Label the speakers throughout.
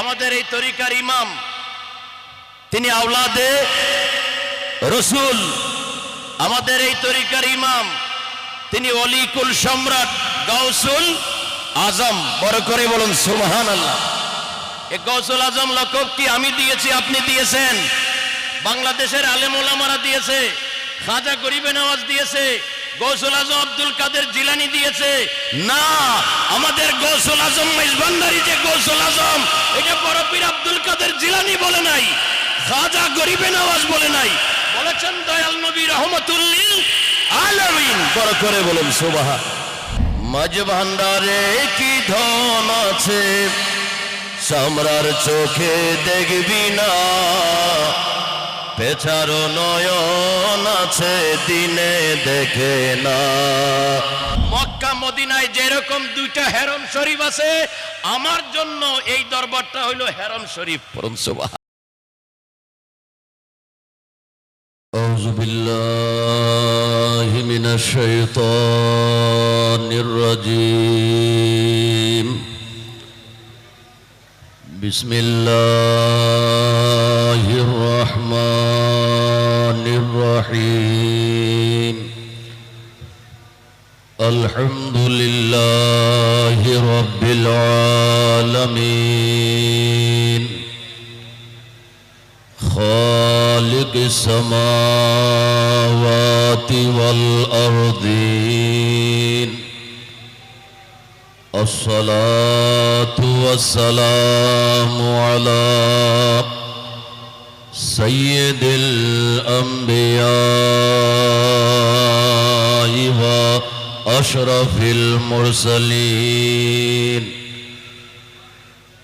Speaker 1: আমাদের এই তরিকার ইমাম, তিনি আওলাদে রসুল। আমাদের এই তরিকার ইমাম, তিনি অলিকুল সম্রাট গাউসুল আজম। বড় করে বলুন সুবহান আল্লাহ এ গৌসুল আজম লকব কি আমি দিয়েছি, আপনি দিয়েছেন? বাংলাদেশের আলেম দিয়েছে, খাজা গরিবে নওয়াজ দিয়েছে গৌসুল আজম আব্দুল কাদের জিলানি দিয়েছে। না, আমাদের গৌসুল আজম মেজবান্ডারি যে গৌসুল আজম, এটা বড় পীর আব্দুল কাদের জিলানি বলে নাই, খাজা গরিবে নওয়াজ বলে নাই। বলেছেন, দয়াল নবী রহমতুল্লিল আলামিন। বড় করে বলুন মাঝ ভান্ডারে কি ধন আছে? সামরার চোখে দেখবি না। পেছারো নয়ন আছে দিনে দেখে না মক্কা মদিনায় যেরকম দুইটা হেরম শরীফ আছে আমার জন্য এই দরবারটা হইল হেরম শরীফ পরম সুবাহ
Speaker 2: أعوذ بالله من الشيطان الرجيم بسم الله الرحمن الرحيم. الحمد لله رب العالمين. خالق السماوات والأرضين. الصلاة والسلام على سيد الأنبياء وأشرف المرسلين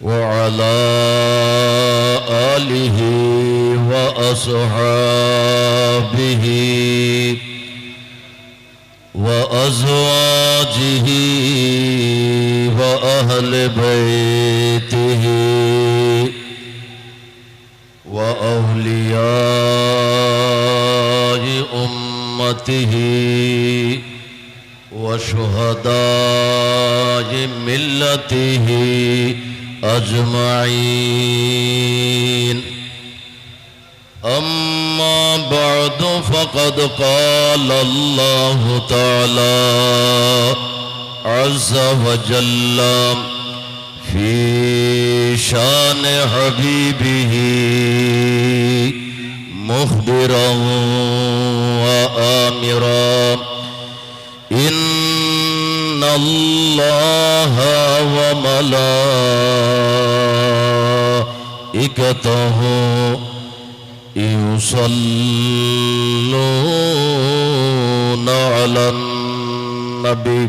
Speaker 2: وعلى آله وأصحابه وأزواجه وأهل بيته وأولياء أمته وشهداء ملته أجمعين أما بعد فقد قال الله تعالى عز وجل في شان حبيبه مخبرا وآمرا. إن الله وملائكته يصلون على النبي.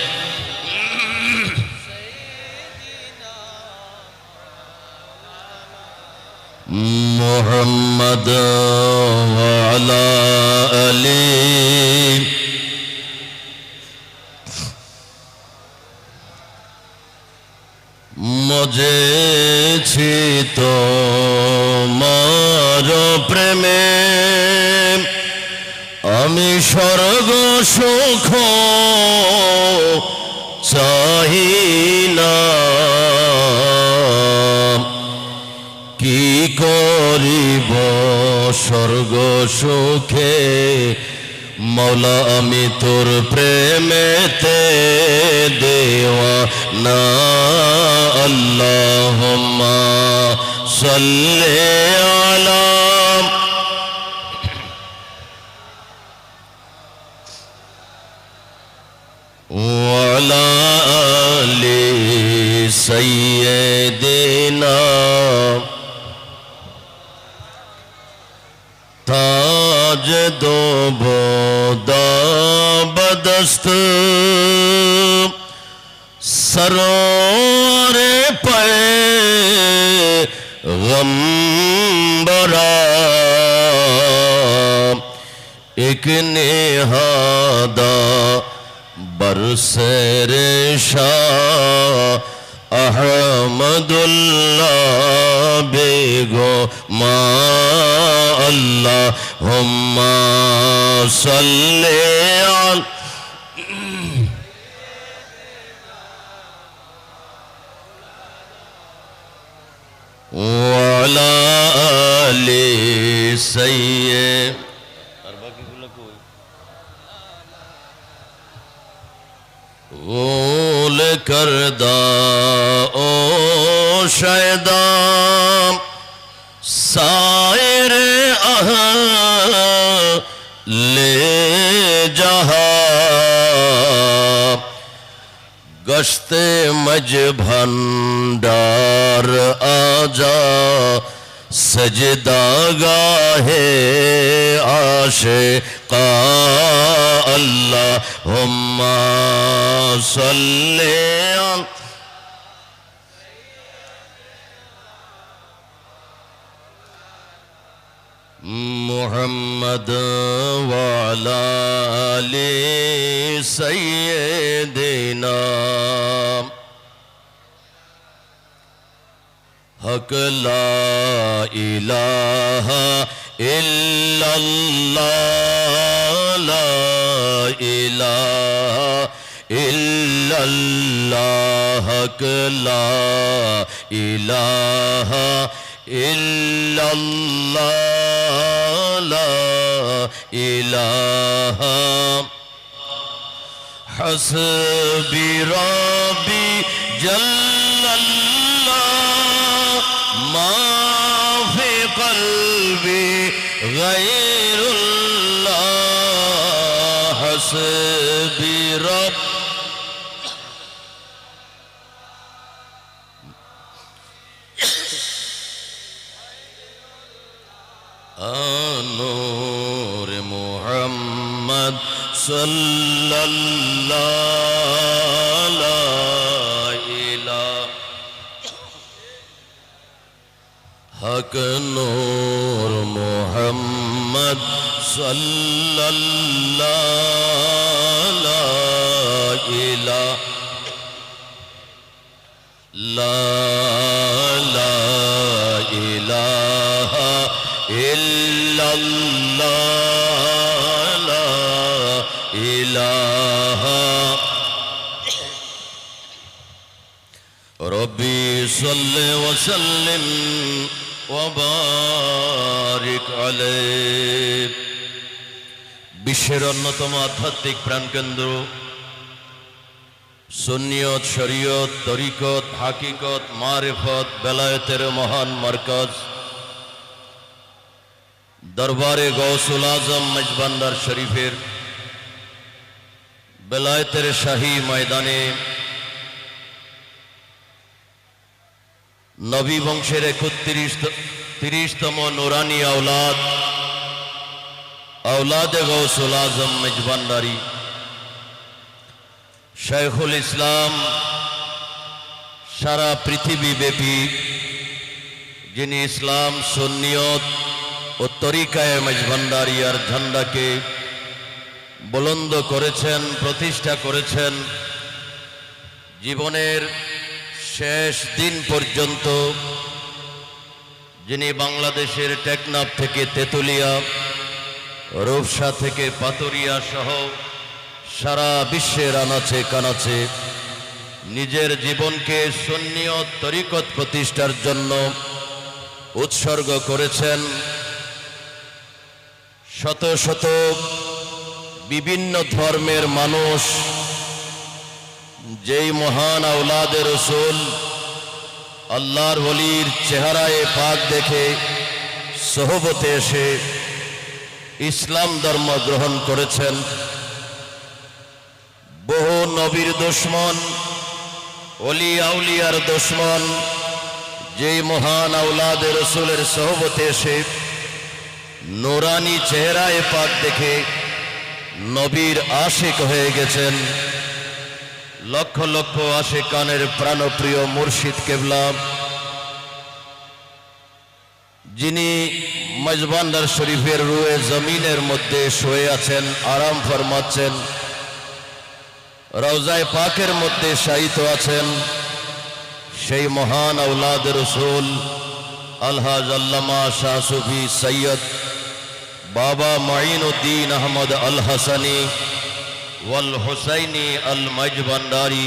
Speaker 2: محمد وعلى آله মজেছি তো মার প্রেমে আমি স্বর্গ সুখ চাই না সুখে মৌলা আমি তোর প্রেমেতে দেওয়া না আল্লাহ সাল্লে আলাম وعلى آل سيدنا تاج دو بودا بدست۔ سرور پے غم برا ایک نہادہ برسر شاہ۔ احمد الله بيغو ما الله هم صلي على وعلى آل سيد قبول کردہ، او شیدہ سائر اہل جہاں۔ گشت مج بھنڈار آجا سجدہ گاہے عاشقہ اللہ اللهم صل على محمد وعلى آل سيدنا حق لا إله إلا الله الہ الا اللہ حق لا الہ الا اللہ لا الہ حسبی ربی جل اللہ ما فی قلبی غیر bir لا لا إله إلا الله لا إله ربي صل وسلم وبارك عليه বিশ্বের অন্যতম আধ্যাত্মিক প্রাণকেন্দ্র সুন্নিয়ত, শরীয়ত, তরিকত, হাকিকত, মারেফত, বেলায়েতের মহান মার্কাজ। দরবারে গৌসুল আজম মেজবান্ডার শরীফের বেলায়েতের শাহী ময়দানে নবী বংশের একত্রিশ তিরিশতম নুরানি আওলাদ, আওলাদে গৌসুল আজম মেজবান্ডারি শেখুল ইসলাম, সারা পৃথিবী ব্যাপী যিনি ইসলাম, সুন্নিয়ত ও তরিকায় মেজভান্ডারিয়ার ঝান্ডাকে বলন্দ করেছেন, প্রতিষ্ঠা করেছেন, জীবনের শেষ দিন পর্যন্ত যিনি বাংলাদেশের টেকনাফ থেকে তেতুলিয়া, রূপসা থেকে পাতুরিয়া সহ সারা বিশ্বের আনাচে কানাচে নিজের জীবনকে সন্নিয়ত তরিকত প্রতিষ্ঠার জন্য উৎসর্গ করেছেন শত শত বিভিন্ন ধর্মের মানুষ, যেই মহান আউলাদের রসুল আল্লাহর বলির চেহারায় পাক দেখে সহবতে এসে ইসলাম ধর্ম গ্রহণ করেছেন। বহু নবীর দুশ্মন অলি আউলিয়ার দুশ্মন, যেই মহান আউলাদের রসুলের সহবতে এসে নোরানি চেহারায় পাক দেখে নবীর আশিক হয়ে গেছেন। লক্ষ লক্ষ আশেকানের প্রাণপ্রিয় মুর্শিদ কেবলা, যিনি মজবান্ডার শরীফের রুয়ে জমিনের মধ্যে শুয়ে আছেন, আরাম ফরমাচ্ছেন। রওজায় পাকের মধ্যে শায়িত আছেন সেই মহান আউলাদ রসুল আলহাজ আল্লামা শাহ সুফি সৈয়দ বাবা মাইন উদ্দিন আহমদ আল হাসানি ওয়াল হুসাইনি আল মজবান্ডারি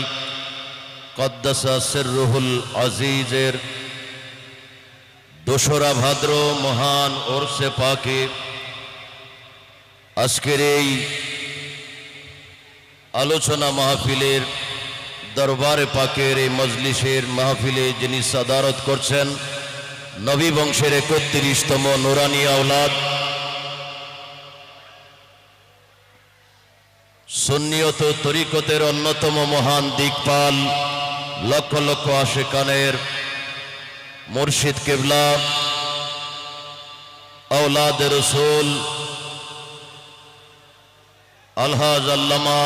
Speaker 2: কদ্দাসা সিররুহুল আজিজের দোসরা ভাদ্র মহান ওরসে পাকে আজকের এই আলোচনা মাহফিলের দরবারে পাকের এই মজলিসের মাহফিলে যিনি সাদারত করছেন, নবী বংশের একত্রিশতম নোরানি আওলাদ, সুন্নিয়ত তরিকতের অন্যতম মহান দিকপাল, লক্ষ লক্ষ আশেকানের মুর্শিদ কেবলা, আওলাদ রসুল, আলহাজ আল্লামা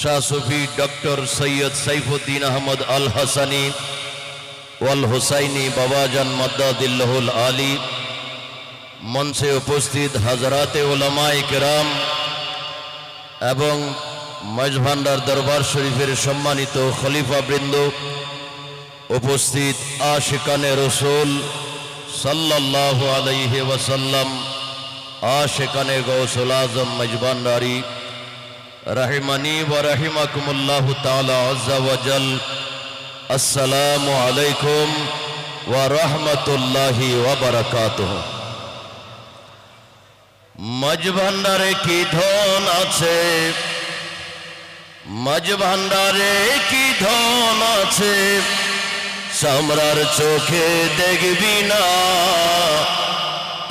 Speaker 2: শাহ সুফি ডক্টর সৈয়দ সাইফুদ্দিন আহমদ আল হাসানি ওয়াল হুসাইনি বাবাজান মদ্দাদিল্লাহুল আলী মঞ্চে উপস্থিত হাজরাতে ওলামাই কেরাম এবং মজভান্ডার দরবার শরীফের সম্মানিত খলিফা বৃন্দ উপস্থিত আশিকানে রসুল সাল্লাহ আলাইহি ওয়াসাল্লাম, আশিকানে গৌসুল আজম মজবান্ডারি রাহিমানি ওয়া রাহিমাকুমুল্লাহ তাআলা আজ্জা ওয়া জাল। আসসালামু আলাইকুম ওয়া রাহমাতুল্লাহি ওয়া বারাকাতুহু। মজভান্ডারে কি ধন আছে? মাঝ ভান্ডারে কি ধন আছে? সামরার চোখে দেখবি না।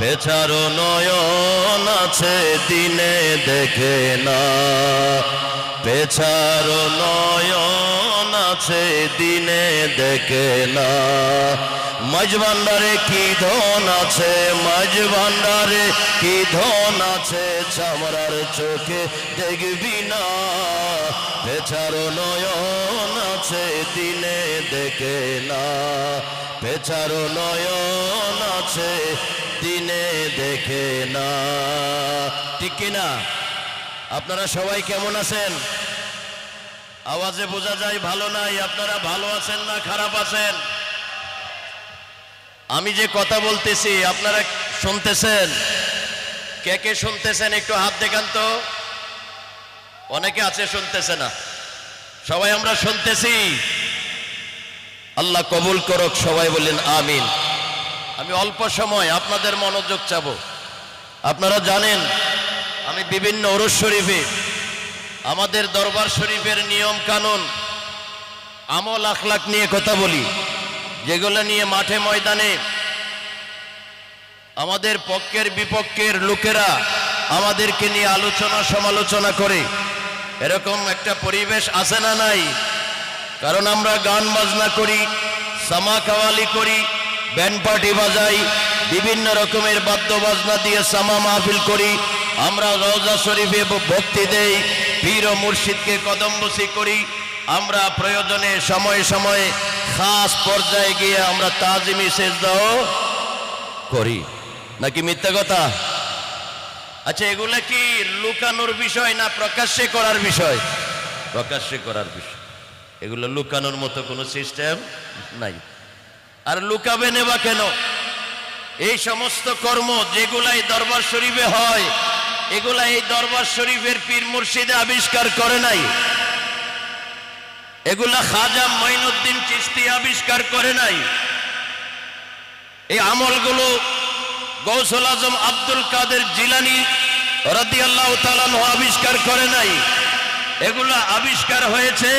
Speaker 2: পেছারো নয়ন আছে, দিনে দেখে না। পেছারো নয়ন আছে, দিনে দেখে না। মাঝ ভান্ডারে কি ধন আছে, মাঝ ভান্ডারে কি ধন আছে, চামড়ার চোখে দেখবি না। পেছারো নয়ন আছে, দিনে দেখে না। পেছারো নয়ন আছে দিনে দেখে না। ঠিক না? আপনারা সবাই কেমন আছেন? আওয়াজে বোঝা যায় ভালো নাই, আপনারা ভালো আছেন না খারাপ আছেন? আমি যে কথা বলতেছি, আপনারা শুনতেছেন? কে কে শুনতেছেন, একটু হাত দেখান তো। অনেকে আছে শুনতেছে না। সবাই আমরা শুনতেছি। আল্লাহ কবুল করক, সবাই বললেন আমিন। আমি অল্প সময় আপনাদের মনোযোগ চাব। আপনারা জানেন, আমি বিভিন্ন ওরস শরীফে, আমাদের দরবার শরীফের নিয়ম কানুন, আমল আখলাখ নিয়ে কথা বলি, যেগুলো নিয়ে মাঠে ময়দানে আমাদের পক্ষের বিপক্ষের লোকেরা আমাদেরকে নিয়ে আলোচনা সমালোচনা করে। এরকম একটা পরিবেশ আছে না নাই? কারণ আমরা গান বাজনা করি সামা কাওয়ালি করি ব্যান্ড পার্টি বাজাই, বিভিন্ন রকমের বাদ্য বাজনা দিয়ে সামা মাহফিল করি। আমরা রওজা শরীফে ভক্তি দেই, পীর ও মুর্শিদকে কদমবসি করি। আমরা প্রয়োজনে সময়ে সময়ে খাস পর্যায়ে গিয়ে আমরা তাজিমি সেজদাও করি। নাকি মিথ্যা কথা? আচ্ছা এগুলো কি লুকানোর বিষয় না প্রকাশ্যে করার বিষয়? প্রকাশ্যে করার বিষয়। এগুলো লুকানোর মতো কোনো সিস্টেম নাই। আর লুকাবে নেবা কেন? এই সমস্ত কর্ম যেগুলাই দরবার শরীফে হয় এগুলা এই দরবার শরীফের পীর মুর্শিদে আবিষ্কার করে নাই। এগুলা খাজা মঈনুদ্দিন চিস্তি আবিষ্কার করে নাই। এই আমলগুলো গৌসল আজম আব্দুল কাদের জিলানি রাদি আল্লাহ আবিষ্কার করে নাই। এগুলা আবিষ্কার হয়েছে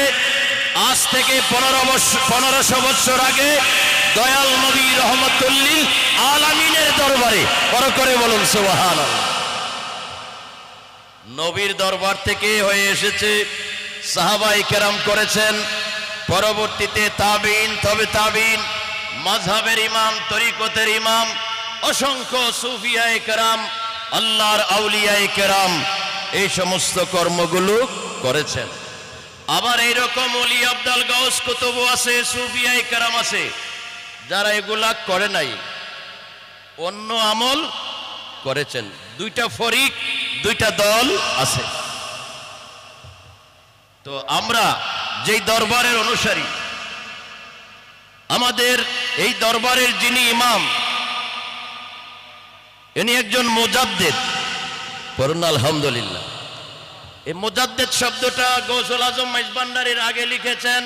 Speaker 2: আজ থেকে পনেরো বছর পনেরোশো বছর আগে দয়াল নবী রহমতুল্লিল আলামিনের দরবারে। বড় করে বলুন সুবাহান নবীর দরবার থেকে হয়ে এসেছে, সাহাবাই কেরাম করেছেন। পরবর্তীতে তাবিন, তবে তাবিন মাঝহাবের ইমাম, তরিকতের ইমাম, অসংখ্য সুফিয়ায় কেরাম, আল্লাহর আউলিয়ায় কেরাম, এই সমস্ত কর্মগুলো করেছেন। আবার এইরকম অলি আব্দাল গাউস কুতুব আছে, সুফিয়ায় কেরাম আছে। যারা এগুলা করে নাই, অন্য আমল করেছেন। দুইটা ফরিক, দুইটা দল আছে। তো আমরা যেই দরবারের অনুসারী, আমাদের এই দরবারের যিনি ইমাম, ইনি একজন মোজাদ্দেদ। পড়ুন, আলহামদুলিল্লাহ। এই মোজাদ্দেদ শব্দটা গৌসুল আজম মাইজবান্ডারির আগে লিখেছেন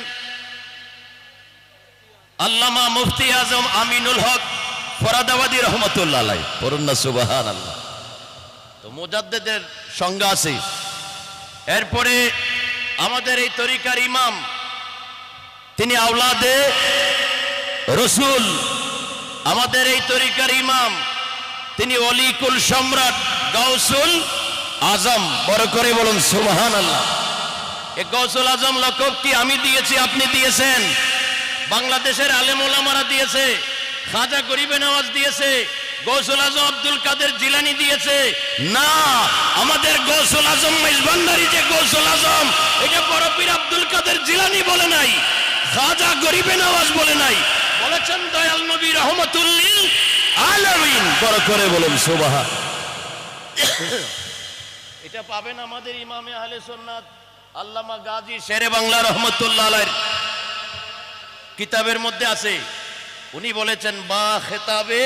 Speaker 2: আল্লামা মুফতি আজম আমিনুল হক ফরাদাবাদী রহমতুল্লাহ আলাই পড়ুন সুবাহান আল্লাহ তো মোজাদ্দেদের সংজ্ঞা আছে। এরপরে আমাদের এই তরিকার ইমাম, তিনি আওলাদে রসুল। আমাদের এই তরিকার ইমাম, তিনি অলিকুল সম্রাট গাউসুল আজম। বড় করে বলুন সুবহান আল্লাহ এ গৌসুল আজম লকবটি আমি দিয়েছি, আপনি দিয়েছেন? বাংলাদেশের আলেম ওলামারা দিয়েছে, খাজা গরিবে নওয়াজ দিয়েছে, গৌসুল আজম আব্দুল কাদের জিলানি দিয়েছে। না, আমাদের গৌসুল আজম মেজবান্ডারি যে গৌসুল আজম, এটা বড় পীর আব্দুল কাদের জিলানি বলে নাই, খাজা গরিবে নওয়াজ বলে নাই। বলেছেন, দয়াল নবী রহমতুল্লিল আলামিন। বড় করে বলুন, সুবহান। এটা পাবেন আমাদের ইমামে আহলে সুন্নাত, আল্লামা গাজী শেরে বাংলা রহমতুল্লাহ কিতাবের মধ্যে আছে। উনি বলেছেন, বা খেতাবে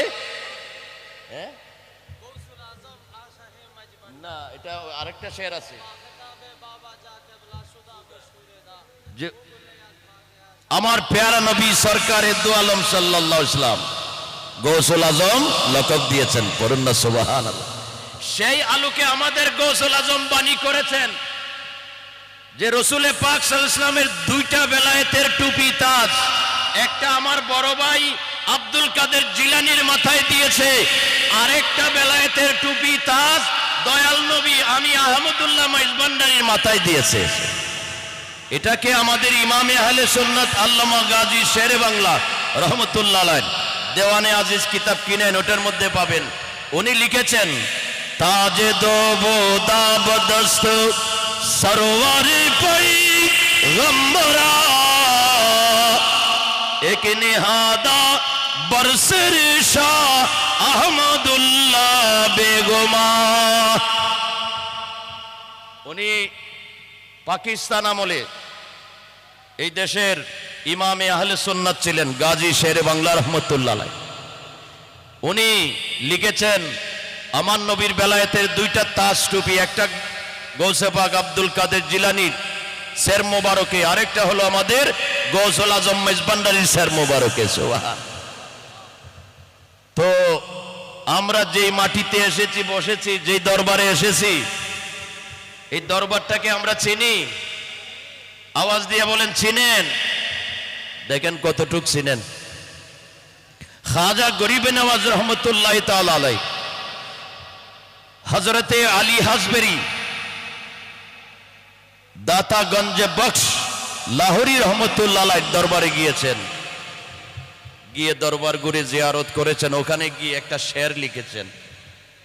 Speaker 2: হ্যাঁ? না, এটা আরেকটা শের আছে। যে আমার নবী সরকার এদু আলম আজম লকব দিয়েছেন সুবাহান সেই আলোকে আমাদের গৌসুল আজম বাণী করেছেন যে রসুলে পাক আলাইহি ইসলামের দুইটা বেলায়েতের টুপি তাজ। একটা আমার বড় ভাই আব্দুল কাদের জিলানির মাথায় দিয়েছে। আরেকটা বেলায়েতের টুপি তাজ দয়াল নবী আমি আহমদুল্লাহ মাইজবান্ডারির মাথায় দিয়েছে। এটাকে আমাদের ইমামে আহলে সুন্নাত আল্লামা গাজী শেরে বাংলা রহমতুল্লাহ দেওয়ানে আজিজ কিতাব কিনেন ওটার মধ্যে পাবেন। উনি লিখেছেন তাজে দোবো দাবদস্ত, সরোয়ারে পই গম্বরা এক নিহাদা বরসের শাহ আহমদুল্লাহ বেগমা উনি পাকিস্তান আমলে এই দেশের ইমামে আহলে সুন্নাত ছিলেন, গাজী শেরে বাংলা রহমতুল্লাহ উনি লিখেছেন, আমার নবীর বেলায়েতের দুইটা তাজ টুপি, একটা গৌসেপাক আব্দুল কাদের জিলানির শের মোবারকে, আরেকটা হলো আমাদের গৌসল আজম মেজবান্ডারির শের মোবারকে তো আমরা যেই মাটিতে এসেছি, বসেছি, যেই দরবারে এসেছি, এই দরবারটাকে আমরা চিনি। আওয়াজ দিয়ে বলেন, চিনেন। দেখেন কতটুক চিনেন। খাজা গরিবে নওয়াজ রহমতুল্লাহ তালাই হজরতে আলী হাসবেরি দাতাগঞ্জে বক্স, লাহোরি রহমতুল্লাহ দরবারে গিয়েছেন। গিয়ে দরবার ঘুরে জিয়ারত করেছেন, ওখানে গিয়ে একটা শের লিখেছেন।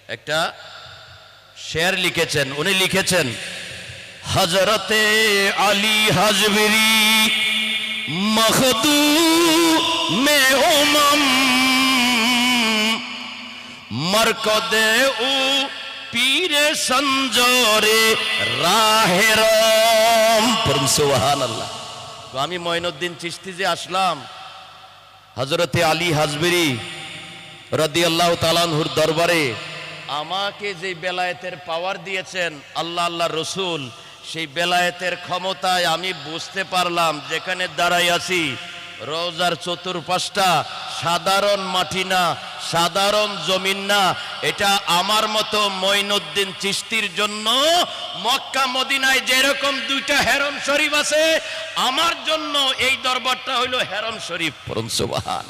Speaker 2: একটা শের লিখেছেন, উনি লিখেছেন হজরতে আলী হাজবিরি মখদু মে উমম মরকদে উ পীরে সঞ্জরে সুবহানাল্লাহ। তো আমি মঈনুদ্দিন চিশতি যে আসলাম হজরতে আলী হাজবেরি রদিয়াল্লাহ তালানহুর দরবারে, আমাকে যে বেলায়েতের পাওয়ার দিয়েছেন আল্লাহ আল্লাহ রসুল, সেই বেলায়েতের ক্ষমতায় আমি বুঝতে পারলাম, যেখানে দাঁড়াই আছি রোজার চতুর্পাশটা সাধারণ মাটি না, সাধারণ জমিন না। এটা আমার মতো মঈনুদ্দিন চিস্তির জন্য মক্কা মদিনায় যেরকম দুইটা হেরম শরীফ আছে, আমার জন্য এই দরবারটা হইল হেরম শরীফ। পরম সুবহান।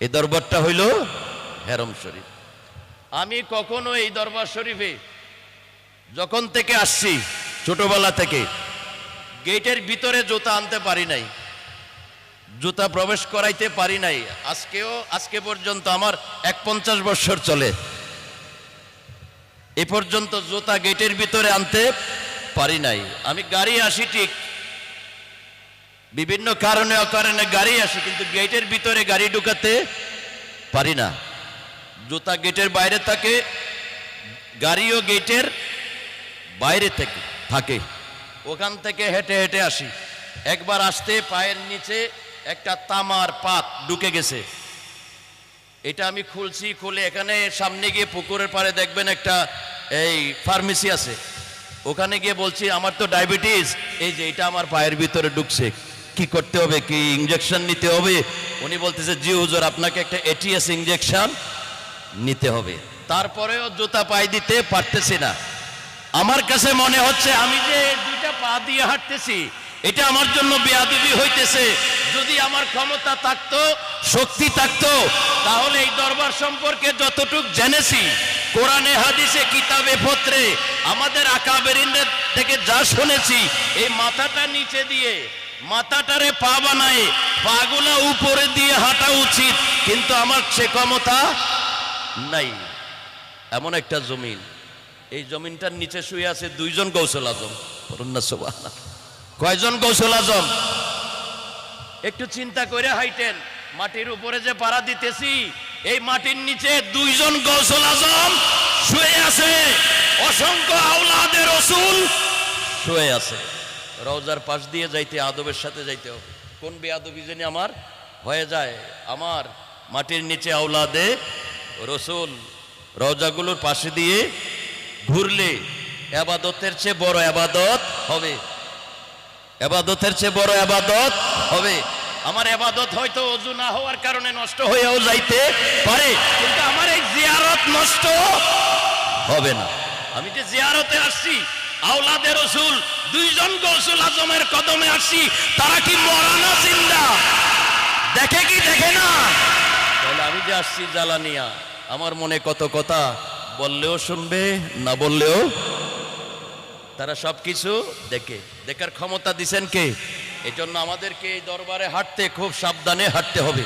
Speaker 2: এই দরবারটা হইল হেরম শরীফ। আমি কখনো এই দরবার শরীফে যখন থেকে আসছি, ছোটবেলা থেকে, গেটের ভিতরে জুতা আনতে পারি নাই। জুতা প্রবেশ করাইতে পারি নাই। আজকেও, আজকে পর্যন্ত আমার এক পঞ্চাশ বছর চলে। এ পর্যন্ত জুতা গেটের ভিতরে আনতে পারি নাই। আমি গাড়ি আসি ঠিক। বিভিন্ন কারণে অকারণে গাড়ি আসি, কিন্তু গেটের ভিতরে গাড়ি ঢুকাতে পারি না। জুতা গেটের বাইরে থাকে, গাড়িও গেটের বাইরে থেকে থাকে। ওখান থেকে হেঁটে হেঁটে আসি। একবার আসতে পায়ের নিচে একটা তামার পাত ঢুকে গেছে। এটা আমি খুলছি, খুলে এখানে সামনে গিয়ে পুকুরের পাড়ে দেখবেন একটা এই ফার্মেসি আছে। ওখানে গিয়ে বলছি, আমার তো ডায়াবেটিস। এই যে, এটা আমার পায়ের ভিতরে ঢুকছে। কি করতে হবে? কি ইঞ্জেকশন নিতে হবে? উনি বলতেছে, জি হুজুর, আপনাকে একটা এটিএস ইঞ্জেকশন নিতে হবে। তারপরেও জুতা পায়ে দিতে পারতেছি না। আমার কাছে মনে হচ্ছে, আমি যে দুইটা পা দিয়ে হাঁটতেছি, এটা আমার জন্য বেয়াদবি হইতেছে। যদি আমার ক্ষমতা থাকতো, শক্তি থাকতো, তাহলে এই দরবার সম্পর্কে যতটুক জেনেছি, কোরআনে, হাদিসে, কিতাবে, পত্রে, আমাদের আকাবেরিনদের থেকে যা শুনেছি, এই মাথাটা নিচে দিয়ে, মাথাটারে পা বানায়, পাগুলা উপরে দিয়ে হাঁটা উচিত, কিন্তু আমার সে ক্ষমতা নাই। এমন একটা জমিন, এই জমিনটার নিচে শুয়ে আছে দুইজন গৌসল আজম। কয়জন গৌসল আজম? একটু চিন্তা করে হাইটেন, মাটির উপরে যে পাড়া দিতেছি, এই মাটির নিচে দুইজন গৌসল আজম শুয়ে আছে, অসংখ্য আওলাদের রসুল শুয়ে আছে। রওজার পাশ দিয়ে যাইতে, আদবের সাথে যাইতে হবে। কোন বেয়াদবি জানি আমার? হয়ে যায়। আমার মাটির নিচে আওলাদে রসুল রওজাগুলোর পাশে দিয়ে ঘুরলে আবাদতের চেয়ে বড় আবাদত হবে। এবাদতের চেয়ে বড় এবাদত হবে। আমার এবাদত হয়তো অজু না হওয়ার কারণে নষ্ট হয়েও যাইতে পারে, কিন্তু আমার এই জিয়ারত নষ্ট হবে না। আমি যে জিয়ারতে আসছি আওলাদের রসুল, দুইজন গৌসুল আজমের কদমে আসছি, তারা কি মরানা জিন্দা? দেখে কি দেখে না? তাহলে আমি যে আসছি জ্বালানিয়া, আমার মনে কত কথা? বললেও শুনবে, না বললেও তারা সব কিছু দেখে। দেখার ক্ষমতা দিছেন কে? এজন্য আমাদেরকে এই দরবারে হাঁটতে, খুব সাবধানে হাঁটতে হবে।